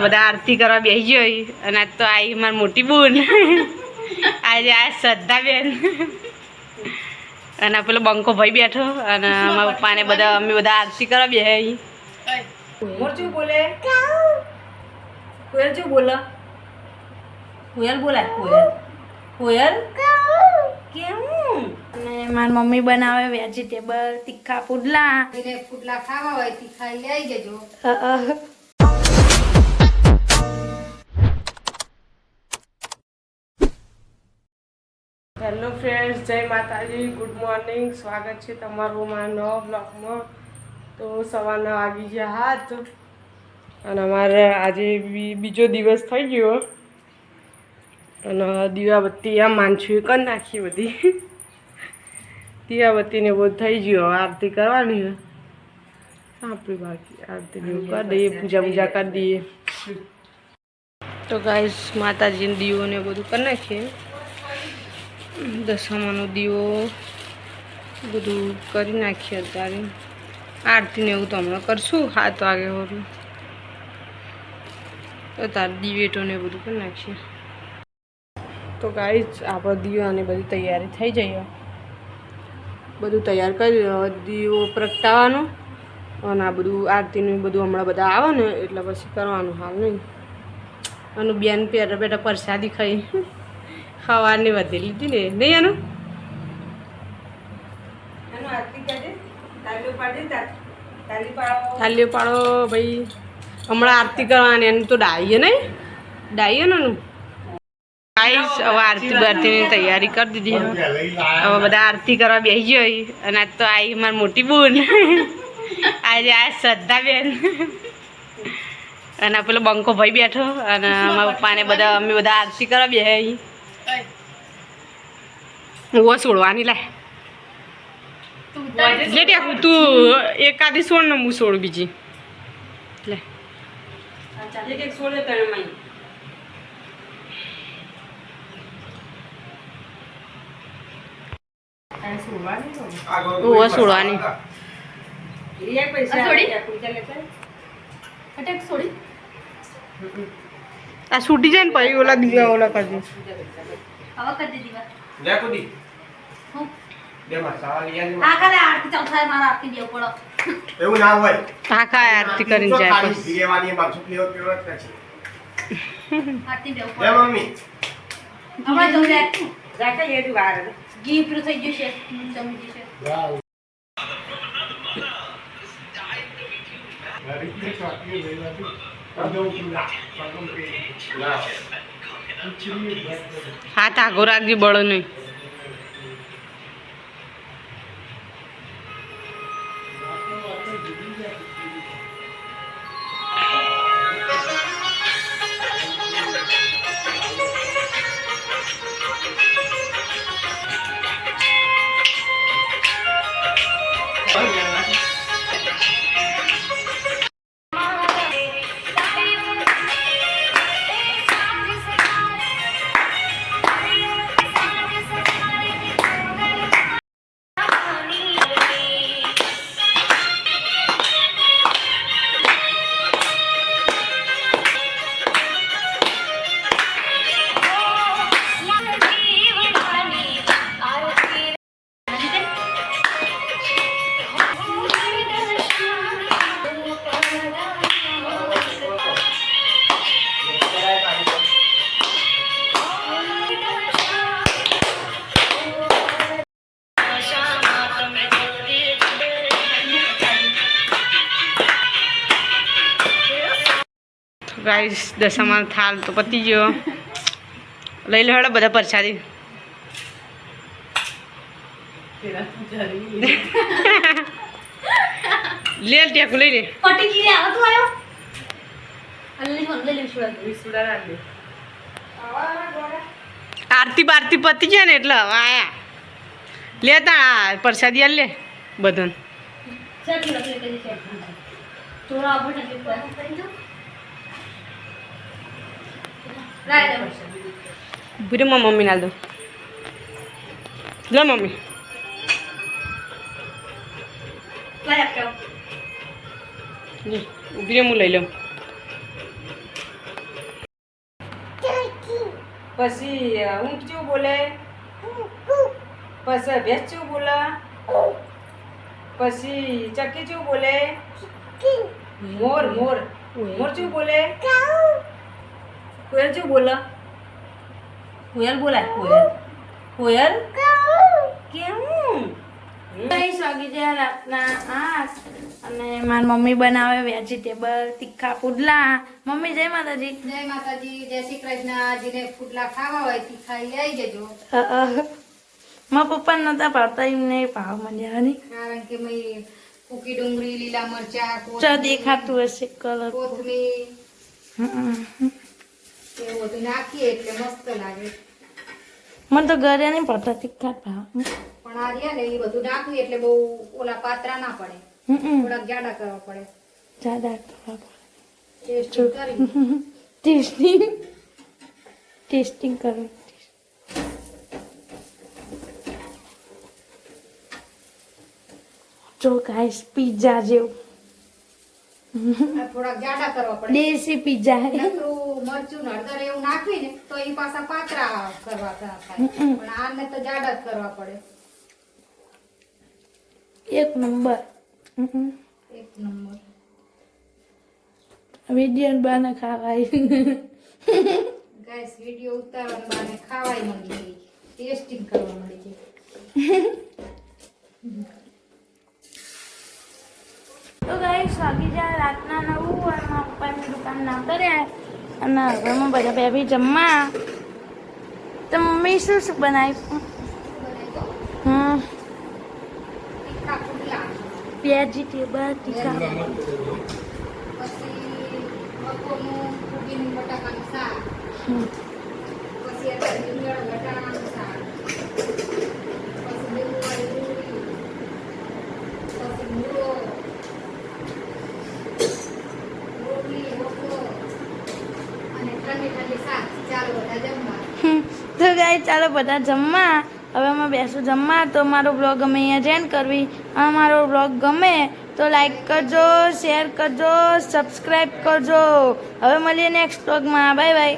બધા આરતી કરવા બેસી ગઈ અને આજ તો આવી મારી મોટી બૂન. આજે આ શ્રદ્ધાબેન. અને પેલો બંકો ભાઈ બેઠો. અને મારા પપ્પાને બધા અમે બધા આરતી કરવા બેસી મોરચું બોલે કોયલ શું બોલે? કોયલ બોલાય કોયલ. કોયલ? કેવું અને મારી મમ્મી બનાવે વેજીટેબલ તીખા પુડલા. પુડલા ખાવા હોય તીખા લઈ જજો. હેલો ફ્રેન્ડ્સ, જય માતાજી, ગુડ મોર્નિંગ. સ્વાગત છે તમારું મારા નવા બ્લોગમાં. તો સવારના વાગી ગયા હાથ અને અમારે આજે બીજો દિવસ થઈ ગયો. અને દીવાબત્તી આમ માનશું કરી નાખી બધી. દીવાબત્તીને બધું થઈ ગયો, આરતી કરવાની આપણી બાકી આરતી એવું કરી દઈએ પૂજા પૂજા કરી દઈએ. તો ગાઈસ માતાજીને દીવો ને બધું કરી નાખીએ. દશામાનો દીવો બધું કરી નાખીએ અત્યારે. આરતી ને એવું તો હમણાં કરશું હાથ વાગે હોરું તો તાર દિવેટો ને બધું કરી નાખીએ. તો ગાઈ આપણો દીવાની બધી તૈયારી થઈ જઈએ બધું તૈયાર કરી દીવો પ્રગટાવવાનો. અને આ બધું આરતીનું બધું હમણાં બધા આવે ને, એટલે પછી કરવાનું હાલ નહીં. અને બેન પેટા પેટા પ્રસાદી ખાઈ. સવારની વધી લીધી ને. નહીં એનું થાલીઓ પાડો ભાઈ. હમણાં આરતી કરવાની એનું તો ડાઈએ નહીં. ડાઈએ ને ગાઈસ હવે આરતી બારતીની તૈયારી કરી દીધી. હવે હવે બધા આરતી કરવા બેસી ગઈ અને આજ તો આવી મારી મોટી બૂન. આજે આ શ્રદ્ધાબેન. અને પેલો બંકો ભાઈ બેઠો. અને મારા પપ્પાને બધા અમે બધા આરતી કરવા બેસી હું છોડવાની લાય. લે તું એકાદી સોડ ને હું સોડ બીજી. લે. સોડવાની આ છૂટી જાય ને પછી ઓલા દીવા ઓલા કરજે હવે કરી દીધી લે કુદી. એવું ના હોય. હા આરતી કરીને જાય કેવો આરતી દેવ મમ્મી. હમણાં જવું. ઘી પીરું થઈ ગયું છે. ના હાથ આગો રાખજે બળો નહીં. ગાઈસ દશામાં થાલ તો પતી ગયો. લઈ લો હેડો બધા પ્રસાદી. લે ટેકું લઈ લે. પટી આવે તો છું. આરતી બારતી પતી જાય ને એટલે હવે આયા. લે તા પ્રસાદી આલ લે બધાને. ચાલ લખી કરી છે થોડા આભો નથી કરી દો રાય દે ઊભી રે મારી મમ્મીને આલ દો લે મમ્મી લાય આપ્યો લે, ઊભી રે હું લઈ લઉં પછી અ, ઊંટ ચેવું બોલે પછી ભેંસ ચેવું બોલે પછી ચક્કી ચેવું બોલે મોર મોર મોર ચેવું બોલે કોયલ શું બોલે. કોયલ બોલાય કોયલ. કોયલ? કેવું? અને મારી મમ્મી બનાવે વેજીટેબલ તીખા પુડલા. મમ્મી જય માતાજી. જય માતાજી જય શ્રી કૃષ્ણ. જીને ફૂટલા ખાવા હોય તીખા લઈ આવી જજો. મારા પપ્પા નતા પાડતા એમને પાવ મળ્યા નહીં કારણ કે મેં કૂકી ડુંગળી લીલા મરચા ચા દેખાતું હશે કલર. કોથમીર. એવું બધું નાખીએ એટલે મસ્ત લાગે. મને તો ઘરે નહીં પડતા તીખા ભાવ. પણ આ રહ્યા ને એ બધું નાખીએ એટલે બહુ ઓલા પાત્રા ના પડે. થોડાક જાડા કરવા પડે. જાડા કરવા કરી. ટેસ્ટિંગ ટેસ્ટિંગ કરો જો ગાઈસ પિઝા જેવું. થોડાક જાડા કરવા પડે. દેશી પિઝા નકરું મરચું હળદર એવું નાખી ને તો એ પાછા પાતરા કરવા થાય. પણ આને તો જાડા જ કરવા પડે. એક નંબર. એક નંબર. વિડિયન બાને ખાવાય. ગાઈસ વિડિયો ઉતારવાને બાને ખાવાય મળી. ગઈ ટેસ્ટિંગ કરવા મળી ગઈ તો ગાઈસ વાગી જાય રાતના નવું અને પપ્પાની દુકાન ના કર્યા અને હવે અમે બધા બેબી જમવા. તો મમ્મી શું શું બનાવ્યું હમ. તીખા. પુડલા વેજીટેબલ પછી બટાકાનું શાક. પછી લીંબુવાળી ડુંગળી પછી મૂળો રોટલી રોટલો અને ઠંડી ઠંડી શાક ચાલો બધા જમવા હમ. તો ગાય ચાલો બધા જમવા. હવે અમે બેસું જમવા. તો મારો બ્લોગ અમે અહીંયા જેન કરવી. અને મારો બ્લોગ ગમે તો લાઈક કરજો શેર કરજો સબસ્ક્રાઈબ કરજો. હવે મળીએ નેક્સ્ટ બ્લોગમાં બાય બાય